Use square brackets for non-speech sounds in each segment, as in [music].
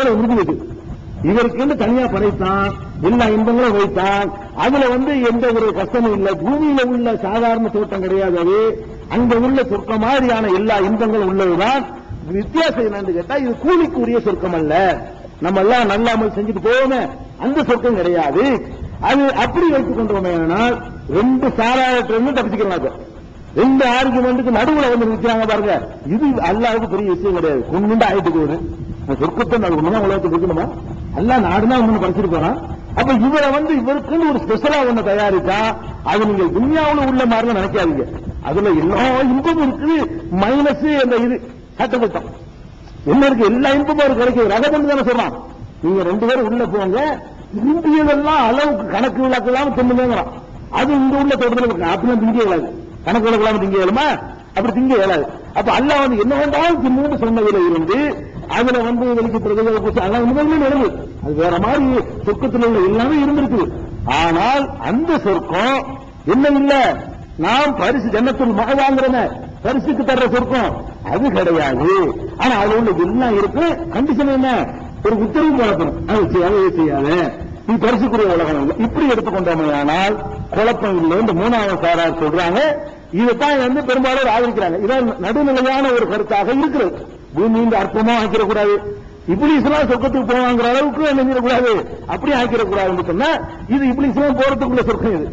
உறுதி இதற்கென்று தனியா படைத்தான் எல்லா இன்பங்களும் வைத்தான். அதுல வந்து எந்த ஒரு கஷ்டமும் இல்ல. பூமியில உள்ள சாதாரண தோட்டம் கிடையாது அது. அங்க உள்ள சொர்க்கம் மாதிரியான எல்லா இன்பங்களும் உள்ளதுதான். வித்தியாசம் என்னன்னு கேட்டா இது கூலிக்குரிய சொர்க்கம் அல்ல. நம்ம எல்லாம் நல்லாமல் செஞ்சுட்டு போவோமே. அந்த சொர்க்கம் கிடையாது. அது அப்படி வைத்துக் கொண்டோமே ரெண்டு சாராயத்திலிருந்து தப்பிச்சுக்கலாம் ரெண்டு ஆர்குமெண்ட்டுக்கு நடுவுல வந்து நிற்கிறாங்க பாருங்க. இது அல்லாவுக்கு பெரிய விஷயம் கிடையாது. கொண்டு ஆயிட்டு போகுது சொர்க்கத்தை நான் ஒண்ணுதான் உலகத்துக்கு இருக்கணுமா அல்ல நாடுதான் ஒண்ணு படிச்சிட்டு போறான். அப்ப இவரை வந்து இவருக்குன்னு ஒரு ஸ்பெஷலா ஒண்ணு தயாரித்தா அது நீங்க துன்யாவில் உள்ள மாதிரி நினைக்காதீங்க. அதுல எல்லா இன்பமும் இருக்குது. மைனஸ் அந்த இது. சட்டத்திட்டம் என்ன இருக்கு? எல்லா இன்பமும் அவருக்கு கிடைக்குது. ரகதம் தானே சொல்றான். நீங்க ரெண்டு பேரும் உள்ள போங்க. இந்தியதெல்லாம் அளவுக்கு கணக்கு விளக்கு இல்லாம தின்னுங்கிறான் அது இங்க உள்ள தோட்டத்தில் இருக்கு. அப்படிலாம் திங்க இயலாது. கணக்கு விளக்கு இல்லாம திங்க இயலுமா அப்படி திங்க இயலாது. அப்ப அல்ல வந்து என்ன வேண்டாலும் தின்னு சொன்னதில் இருந்து அதுல வந்து வெளிக்கு பிரதிகளை பூச்சி அதெல்லாம் முதல்ல நடந்து. அது வேற மாதிரி சொர்க்கத்தில் உள்ள எல்லாமே இருந்திருக்கு. ஆனால் அந்த சொர்க்கம் என்ன இல்ல? நாம் பரிசு ஜன்னத்தில் மக வாங்குறன பரிசுக்கு தர்ற சொர்க்கம். அது கிடையாது. ஆனா அது உள்ள எல்லாம் இருக்கு? கண்டிஷன் என்ன? ஒரு உத்தரவு போடப்படும் அது செய்யாத இது செய்யாத. நீ பரிசுக்குரிய உலகம் இல்லை. இப்படி எடுத்துக்கொண்டோமையானால் குழப்பம் இல்லை இந்த மூணாவது சாரார் சொல்றாங்க. இதைத்தான் வந்து பெரும்பாலும் ஆதரிக்கிறாங்க. இதான் நடுநிலையான ஒரு கருத்தாக இருக்கிறது. பூமி இந்த அற்பமா ஆக்கிடக்கூடாது. இப்ளீஸ்லாம் சொர்க்கத்துக்கு போவாங்கிற அளவுக்கு நினைச்சிடக்கூடாது அப்படி ஆக்கிடக்கூடாதுன்னு சொன்னா இது இப்ளீஸ்லாம் போறதுக்குள்ள சொர்க்கம் இது.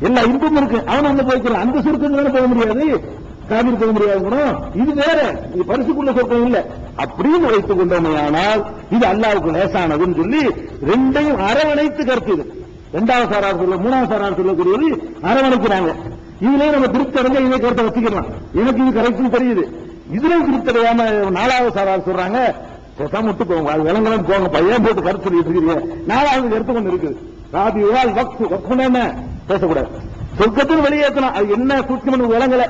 எல்லா இன்பமும் இருக்கு. அவன் அந்த போய்க்கலாம் அந்த சொர்க்கம் போக முடியாது. காவிரி போக முடியாது கூட. இது வேற. இது பரிசுக்குள்ள சொர்க்கம் இல்ல. அப்படின்னு வைத்துக் கொண்டோமையானால் இது அல்லாவுக்கு லேசானதுன்னு சொல்லி ரெண்டையும் அரவணைத்து கருத்து இது ரெண்டாவது சாரார் சொல்ல மூணாவது சாரார் சொல்லக்கூடியது அரவணைக்கிறாங்க. இதுலயே நம்ம திருப்தி அடைஞ்சா இதே கருத்தை வச்சுக்கலாம். எனக்கு இது கரெக்ட்னு தெரியுது. இதுலயும் குறித்து அடையாம நாலாவது சாராவது சொல்றாங்க. பேசாம விட்டு போங்க அது விலங்கலாம் போங்க பையன் போட்டு கருத்து சொல்லிட்டு இருக்கீங்க. நாலாவது கருத்து ஒண்ணு இருக்குது. ராபி வாழ் வக்ஃபு. வக்ஃபுன்னா என்ன? பேசக்கூடாது. சொர்க்கத்தில் வெளியேற்றணும். அது என்ன சூட்சம் விளங்கல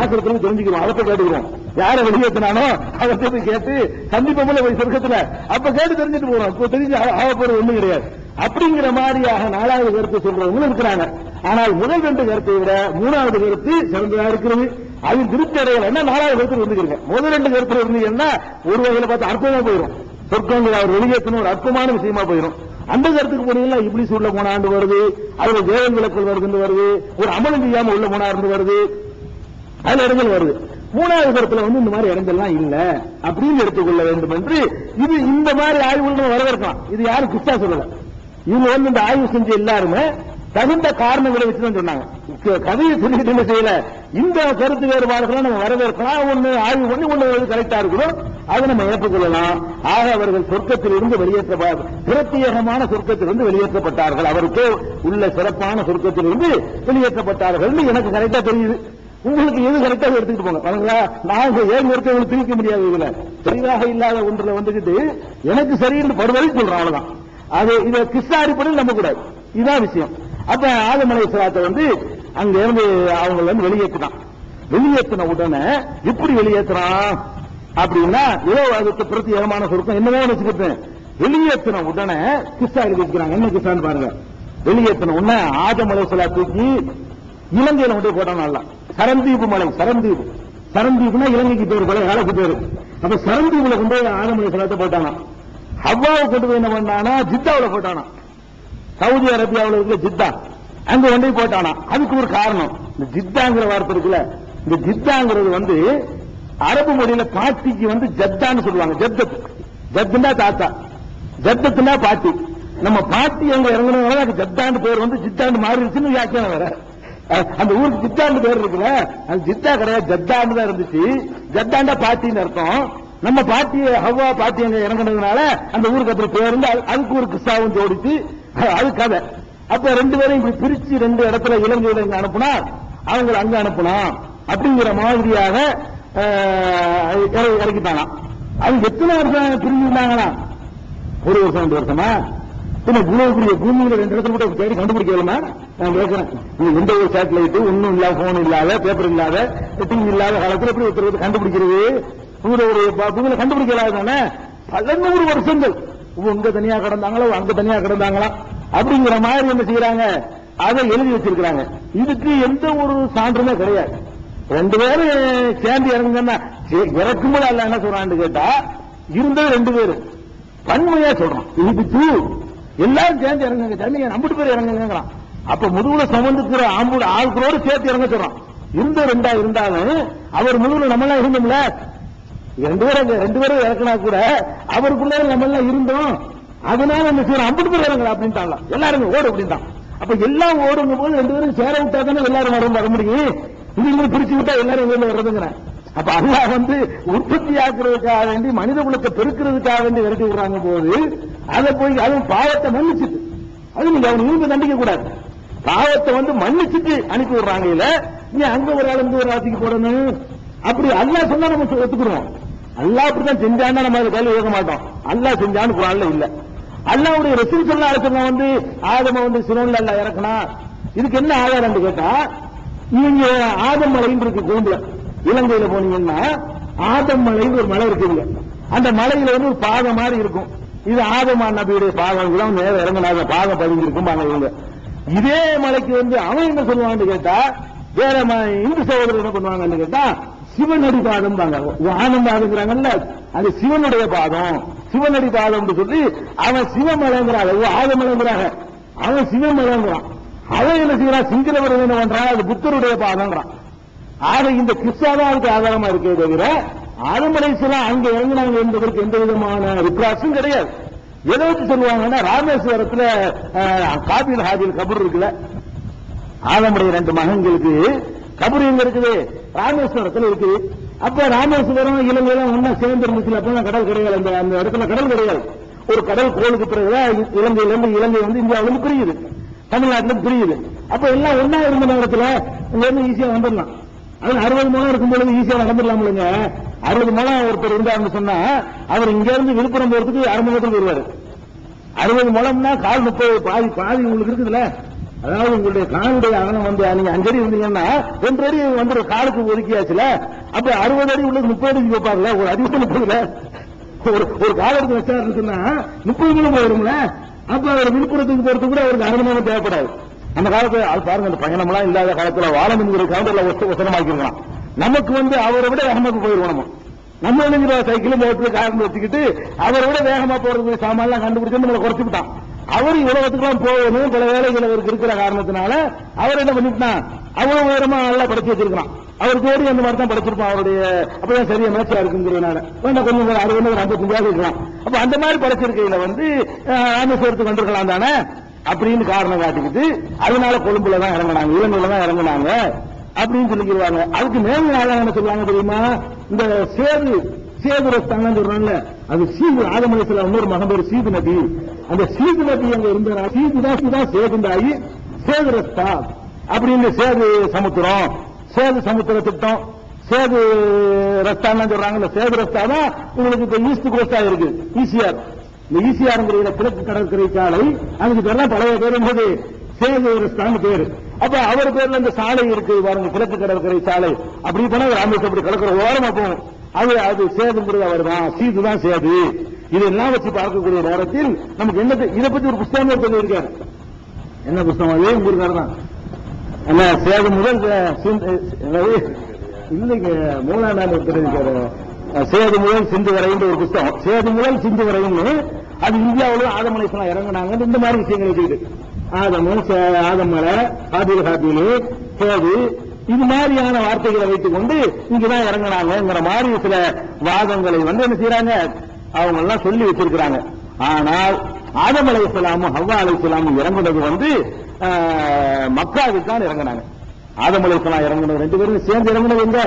ஆசிரியத்துல தெரிஞ்சுக்கிறோம் அதை போய் கேட்டுக்கிறோம். யார வெளியேற்றினானோ அதை போய் கேட்டு சந்திப்போம்ல போய் சொர்க்கத்துல. அப்ப கேட்டு தெரிஞ்சுட்டு போறோம். இப்போ தெரிஞ்சு ஆகப்போறது ஒண்ணும் கிடையாது. அப்படிங்கிற மாதிரியாக நாலாவது கருத்து சொல்றவங்களும் இருக்கிறாங்க. ஆனால் முதல் ரெண்டு கருத்தை விட மூணாவது கருத்து சிறந்ததா இருக்கிறது. அது திருப்தி அடையல. என்ன நாலாவது கருத்து வந்துருங்க முதல் ரெண்டு கருத்துல இருந்தீங்கன்னா ஒரு வகையில பார்த்து அற்பமா போயிடும் சொர்க்கங்கள் அவர் வெளியேற்றணும் ஒரு அற்பமான விஷயமா போயிடும் அந்த கருத்துக்கு போனீங்கன்னா இப்படி உள்ள போனாண்டு வருது அதுல தேவன் விளக்கல் வருதுன்னு வருது ஒரு அமலம் செய்யாம உள்ள போனா இருந்து வருது. அதுல இடங்கள் வருது. மூணாவது கருத்துல வந்து இந்த மாதிரி இடங்கள்லாம் இல்ல அப்படின்னு எடுத்துக்கொள்ள வேண்டும் என்று இது இந்த மாதிரி ஆய்வுகள் வரவேற்கலாம். இது யாரும் குஸ்தா சொல்லல. இவங்க வந்து இந்த ஆய்வு செஞ்ச எல்லாருமே தகுந்த காரணங்களை வச்சுதான் சொன்னாங்க. கதையை சொல்லிட்டு என்ன செய்யல? இந்த கருத்து வேறுபாடுகளை நம்ம வரவேற்கலாம் ஒண்ணு ஆய்வு பண்ணி ஒண்ணு கரெக்டா இருக்கணும். அதை நம்ம ஏற்றுக்கொள்ளலாம். ஆக அவர்கள் சொர்க்கத்தில் இருந்து வெளியேற்ற பிரத்யேகமான சொர்க்கத்தில் இருந்து வெளியேற்றப்பட்டார்கள். அவருக்கு உள்ள சிறப்பான சொர்க்கத்தில் இருந்து வெளியேற்றப்பட்டார்கள் எனக்கு கரெக்டா தெரியுது. உங்களுக்கு எது கரெக்டா எடுத்துக்கிட்டு போங்க. பாருங்களா நாங்க ஏன் ஒருத்தவங்களை பிரிக்க முடியாது இதுல. தெளிவாக இல்லாத ஒன்றுல வந்துகிட்டு எனக்கு சரின்னு படுவதை சொல்றோம் அவ்வளவுதான் அது இதை கிறிஸ்தா அடிப்படையில் நம்ப கூடாது இதான் விஷயம். அப்ப ஆதமலை சலாத்தை வந்து அங்க இருந்து அவங்க வந்து வெளியேற்றினான் வெளியேற்றின உடனே எப்படி வெளியேற்றுறான் அப்படின்னா ஏதோ அதுக்கு ஏமான சொருக்கம் என்னவோ வச்சுக்கிட்டேன் வெளியேற்றின உடனே கிறிஸ்தா எழுதி வச்சுக்கிறாங்க என்ன கிறிஸ்தான்னு பாருங்க. வெளியேற்றின உடனே ஆதமலை சலா தூக்கி இலங்கையில கொண்டு போய் போட்டான் நல்லா. சரந்தீபு மலை சரந்தீபு சரந்தீப்னா இலங்கைக்கு பேரு பழைய காலத்து பேரு. அப்ப சரந்தீபுல கொண்டு போய் ஆதமலை சலாத்தை போட்டானா. ஹவ்வாவை கொண்டு போய் என்ன பண்ணானா? ஜித்தாவில போட்டானா. சவுதி அரேபியாவில் இருக்கிற ஜித்தா. அங்க ஒன்றை போட்டானா. அதுக்கு ஒரு காரணம். இந்த ஜித்தாங்கிற வார்த்தை இருக்குல்ல இந்த ஜித்தாங்கிறது வந்து அரபு மொழியில பாட்டிக்கு வந்து ஜத்தான்னு சொல்லுவாங்க. ஜத்தத். ஜத்துனா தாத்தா. ஜத்தத்துனா பாட்டி. நம்ம பாட்டி அங்க இறங்குனதுனால அது ஜத்தாண்டு பேர் வந்து ஜித்தாண்டு மாறிடுச்சுன்னு வியாக்கியம் வேற. அந்த ஊருக்கு ஜித்தாண்டு பேர் இருக்குல்ல அது ஜித்தா கிடையாது ஜத்தாண்டு தான் இருந்துச்சு. ஜத்தாண்டா பாட்டின்னு அர்த்தம். நம்ம பாட்டி ஹவ்வா பாட்டி அங்க இறங்குனதுனால அந்த ஊருக்கு அப்புறம் பேர் இருந்து அது- அதுக்கு ஒரு கிறிஸ்தாவும் ஜோடிச்சு [laughs] அது கதை அப்ப ரெண்டு பேரும் இப்படி பிரிச்சு ரெண்டு இடத்துல இலங்கையில இங்க அனுப்புனா அவங்களை அங்க அனுப்பணும் அப்படிங்கிற மாதிரியாக அஹ், இறக்கிட்டாங்க அது எத்தனை வருஷம் பிரிஞ்சிருந்தாங்களா ஒரு வருஷம் ரெண்டு வருஷமா? பின்ன இவ்வளவு பெரிய பூமியில ரெண்டு இடத்துல கூட தேடி கண்டுபிடிக்கலாமா? நான் கேட்கிறேன் எந்த ஒரு சேட்டலைட் ஒண்ணும் இல்லாத போன் இல்லாத பேப்பர் இல்லாத டிவி இல்லாத காலத்தில் எப்படி ஒருத்தர் கண்டுபிடிக்கிறது? பூமியில ஒரு ப- பூமியில கண்டுபிடிக்கலாது தானே? பல நூறு வருஷங்கள். உங்க தனியா கிடந்தாங்களோ அங்க தனியா கிடந்தாங்களா? அப்படிங்கிற மாதிரி என்ன செய்யறாங்க? அதை எழுதி வச்சிருக்கிறாங்க. இதுக்கு எந்த ஒரு சான்றுமே கிடையாது. ரெண்டு பேரும் சேர்ந்து இறங்குங்கன்னா சரி, இறக்கும்போது அல்ல என்ன சொல்றான்னு கேட்டா இருந்தது ரெண்டு பேரும். பன்மையா சொல்றான் இது தூ. எல்லாரும் சேர்ந்து இறங்குங்க. தண்ணியை நம்பிட்டு பேர் இறங்குங்கிறான் அப்ப முதுகுல சுமந்துக்கிற ஆம்பு ஆளுக்களோடு சேர்த்து இறங்க சொல்றான் இருந்த ரெண்டா இருந்தாலும் அவர் முதுகுல நம்ம எல்லாம் இருந்தோம்ல ரெண்டு பேரும் ரெண்டு பேரும் இறக்குனா கூட அவருக்குள்ள நம்ம எல்லாம் இருந்தோம். அதனால என்ன செய்யறோம் அம்பிட்டு பேர் இறங்கலாம் அப்படின்ட்டாங்க எல்லாரும் ஓடு அப்படின்ட்டான். அப்ப எல்லாம் ஓடுங்க போது ரெண்டு பேரும் சேர விட்டா தானே எல்லாரும் வர வர முடியும். இது பிரிச்சு விட்டா எல்லாரும் வெளியில வர்றதுங்கிறேன் அப்ப அல்லாஹ் வந்து உற்பத்தி ஆக்குறதுக்காக வேண்டி மனித குலத்தை பெருக்கிறதுக்காக வேண்டி விரட்டி விடுறாங்க போது அதை போய் அதுவும் பாவத்தை மன்னிச்சுட்டு. அது நீங்க அவன் நீங்க தண்டிக்க கூடாது. பாவத்தை வந்து மன்னிச்சுட்டு அனுப்பி விடுறாங்க இல்ல நீ அங்க ஒரு ஆள் இருந்து ஒரு ஆட்சிக்கு போடணும். அப்படி அல்லா சொன்னா நம்ம ஒத்துக்குறோம் அல்லா அப்படிதான் செஞ்சான்னா நம்ம அதை கையில ஏக மாட்டோம். அல்லாஹ் செஞ்சான்னு குரான்ல இல்ல. அல்லாவுடைய ரசூல் சொல்ல அழைச்சவங்க வந்து ஆதம வந்து சிரோன்ல அல்ல இறக்கணும் இதுக்கு என்ன ஆதாரம் கேட்டா நீங்க ஆதம் மலைன்னு இருக்கு கொழும்புல இலங்கையில போனீங்கன்னா ஆதம் மலைன்னு ஒரு மலை இருக்குதுங்க அந்த மலையில வந்து ஒரு பாகம் மாதிரி இருக்கும். இது ஆதமா நபியுடைய பாகம் கூட நேரம் இறங்கினாங்க. பாகம் பதிஞ்சிருக்கும் இவங்க. இதே மலைக்கு வந்து அவன் என்ன சொல்லுவான்னு கேட்டா வேற ம- இந்து சகோதரர் என்ன பண்ணுவாங்கன்னு கேட்டா சிவனடி பாதம் தாங்க பாதம்ங்கிறாங்கல்ல அது சிவனுடைய பாதம். சிவனடி பாதம் சொல்லி அவன் சிவமலைங்கிறாங்க ஆதமலைங்கிறாங்க. அவன் சிவமலைங்கிறான். அவன் என்ன செய்யறான் சிங்களவர் என்ன பண்றான்? அது புத்தருடைய பாதம்ன்றான் ஆக இந்த கிறிஸ்தா தான் அதுக்கு ஆதாரமா இருக்கே தவிர ஆதமலைசெல்லாம் அங்க இறங்கினாங்க என்பதற்கு எந்த விதமான வித்தியாசம் கிடையாது. எதை வச்சு சொல்லுவாங்கன்னா ராமேஸ்வரத்துல காபில் ஹாபில் கபர் இருக்குல்ல? ஆதமுடைய ரெண்டு மகன்களுக்கு கபர் எங்க இருக்குது? ராமேஸ்வரத்துல இருக்குது அப்ப ராமேஸ்வரம் இலங்கையெல்லாம் ஒன்னா சேர்ந்து இருந்துச்சு அப்ப கடல் கிடையாது அந்த அந்த இடத்துல கடல் கிடையாது ஒரு கடல் கோளுக்கு பிறகுதான் இலங்கையில இருந்து இலங்கை வந்து இந்தியாவில புரியுது. பிரியுது தமிழ்நாட்டுல பிரியுது. அப்ப எல்லாம் ஒன்னா இருந்த நேரத்துல இங்க இருந்து ஈஸியா வந்துடலாம். அது அறுபது மூலம் இருக்கும் பொழுது ஈஸியா நடந்துடலாம் இல்லைங்க அறுபது மூலம் ஒருத்தர் இருந்தாருன்னு சொன்னா அவர் இங்க இருந்து விழுப்புரம் போறதுக்கு அரை மணி நேரத்துக்கு வருவாரு. அறுபது மூலம்னா கால் முப்பது பாதி பாதி உங்களுக்கு இருக்குதுல்ல. அதாவது உங்களுடைய காலுடைய அகலம் வந்து நீங்க அஞ்சடி இருந்தீங்கன்னா ரெண்டு அடி வந்து காலுக்கு ஒதுக்கியாச்சுல அப்ப அறுபது அடி உள்ளது முப்பது அடிக்கு வைப்பாருல ஒரு அடி முப்பதுல ஒரு ஒரு கால எடுத்து வச்சா இருக்குன்னா முப்பது முழம் போயிரும்ல? அப்ப அவர் விழுப்புரத்துக்கு போறது கூட அவருக்கு அரை மணி தேவைப்படாது. அந்த காலத்துல அது பாருங்க அந்த பயணமெல்லாம் இல்லாத காலத்துல வாழணுங்கிற கவுண்டர்ல வசனமாக்கிருக்கலாம் நமக்கு வந்து அவரை விட வேகமாக போயிருவோம் நம்ம நம்ம சைக்கிள் போட்டு காரணம் வச்சுக்கிட்டு அவரை விட வேகமா போறதுக்கு சாமான்லாம் கண்டுபிடிச்சு நம்மளை குறைச்சு விட்டான். அவர் உலகத்துக்குலாம் போகணும் பல வேலைகள் அவருக்கு இருக்கிற காரணத்தினால அவர் என்ன பண்ணிட்டான் அவ்வளவு உயரமா நல்லா படிச்சு வச்சிருக்கான் அவர் தேடி அந்த மாதிரி தான் படிச்சிருப்பான் அவருடைய அப்பதான் சரியா மேட்சா இருக்குங்கிறதுனால. வேண்டாம் கொஞ்சம் அது வந்து ஒரு ஐம்பத்தஞ்சாவது இருக்கலாம் அப்ப அந்த மாதிரி படிச்சிருக்கையில வந்து ராமேஸ்வரத்துக்கு வந்திருக்கலாம் தானே? அப்படின்னு காரணம் காட்டிக்கிட்டு அதனால கொழும்புல தான் இறங்குனாங்க இலங்கையில தான் இறங்குனாங்க அப்படின்னு சொல்லிக்கிறாங்க அதுக்கு மேல் நாளா என்ன சொல்லுவாங்க தெரியுமா? இந்த சேது சேது ரஸ்தாங்கன்னு சொல்றாங்கல்ல அது சீது ஆதமலைசில இன்னொரு மகன் பேர் சீது நதி அந்த சீது நதி அங்க இருந்த சீதுதா சீதா சேதுண்டாயி சேதுரஸ்தா அப்படின்னு சேது சமுத்திரம். சேது சமுத்திர திட்டம். சேது ரஸ்தான் சொல்றாங்கல்ல சேது ரஸ்தா தான் உங்களுக்கு இப்ப ஈஸ்ட் கோஸ்டா இருக்கு ஈசிஆர். இந்த ஈசிஆர்ங்கிற கிழக்கு கடற்கரை சாலை அதுக்கு பேர்லாம் பழைய பேரும் போது சேது ரஸ்தான் பேரு. அப்ப அவர் பேர்ல இந்த சாலை இருக்கு பாருங்க கிழக்கு கடற்கரை சாலை. அப்படி போனா ராமேஸ்வரம் அப்படி கடற்கரை ஓரமா போகும். அது அது சேதுங்கிறது அவர் தான் சீது. தான் சேது இதெல்லாம் வச்சு பார்க்கக்கூடிய நேரத்தில் நமக்கு என்ன இதை பத்தி ஒரு புஸ்தகமே சொல்லியிருக்காரு. என்ன புஸ்தகம் அதே? ஊருக்காரர் தான். என்ன சேது முதல் சே- இல்லைங்க மூலாண்டாண்டு ஒருத்தர் இருக்காரு. சேது முதல் சிந்து வரைன்னு ஒரு புஸ்தகம். சேது முதல் சிந்து வரைன்னு அது இந்தியாவில் ஆதமலேசனம் இறங்குனாங்க இந்த மாதிரி விஷயங்கள் இருக்குது. ஆதமும் சே- ஆதமலை ஆபில் ஹாபிலு சேது இது மாதிரியான வார்த்தைகளை வைத்துக் கொண்டு இங்கதான் இறங்கினாங்கிற மாதிரி சில வாதங்களை வந்து என்ன செய்யறாங்க? அவங்க எல்லாம் சொல்லி வச்சிருக்கிறாங்க. ஆனால் ஆதம் அலை இஸ்லாமும் ஹவ்வா அலை இஸ்லாமும் இறங்குனது வந்து ஆஹ், மக்காவில் தான் இறங்குனாங்க. ஆதம் அலை இஸ்லாம் இறங்கினது ரெண்டு பேரும் சேர்ந்து இறங்கினது எங்க?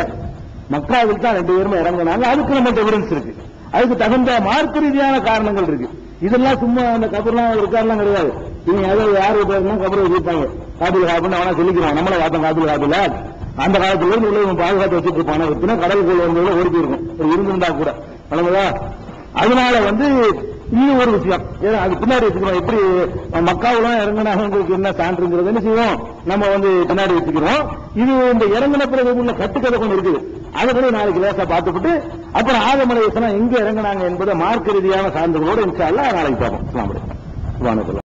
மக்காவில் தான் ரெண்டு பேருமே இறங்குனாங்க. அதுக்கு நம்ம எவிடன்ஸ் இருக்கு. அதுக்கு தகுந்த மார்க்க ரீதியான காரணங்கள் இருக்கு. இதெல்லாம் சும்மா அந்த கபர்லாம் இருக்காருலாம் கிடையாது. இனி ஏதோ யாரு பேருனா கபரை வச்சிருப்பாங்க காபில் காப்புன்னு அவனா சொல்லிக்கிறான். நம்மள பார்த்தோம் காபில் காபில அந்த காலத்துல இருந்து உள்ள பாதுகாத்து வச்சுட்டு இருப்பான எத்தனை கடலுக்குள்ள வந்து ஓடி இருக்கும். ஒரு இருந்திருந்தா கூட. வழங்குதா அதனால வந்து இது ஒரு விஷயம். ஏன்னா அது பின்னாடி வச்சுக்கிறோம். எப்படி மக்காவெல்லாம் இறங்கினாங்க உங்களுக்கு என்ன சான்றுங்கிறது என்ன செய்வோம்? நம்ம வந்து பின்னாடி வச்சுக்கிறோம். இது இந்த இறங்கின பிறகு உள்ள கட்டுக்கதை கொண்டு இருக்குது. அதை கூட நாளைக்கு லேசா பார்த்துட்டு அப்புறம் ஆதமலை எங்க இறங்கினாங்க என்பதை மார்க்க ரீதியான சான்றுகளோடு இன்ஷா நாளைக்கு பார்ப்போம். அஸ்ஸலாமு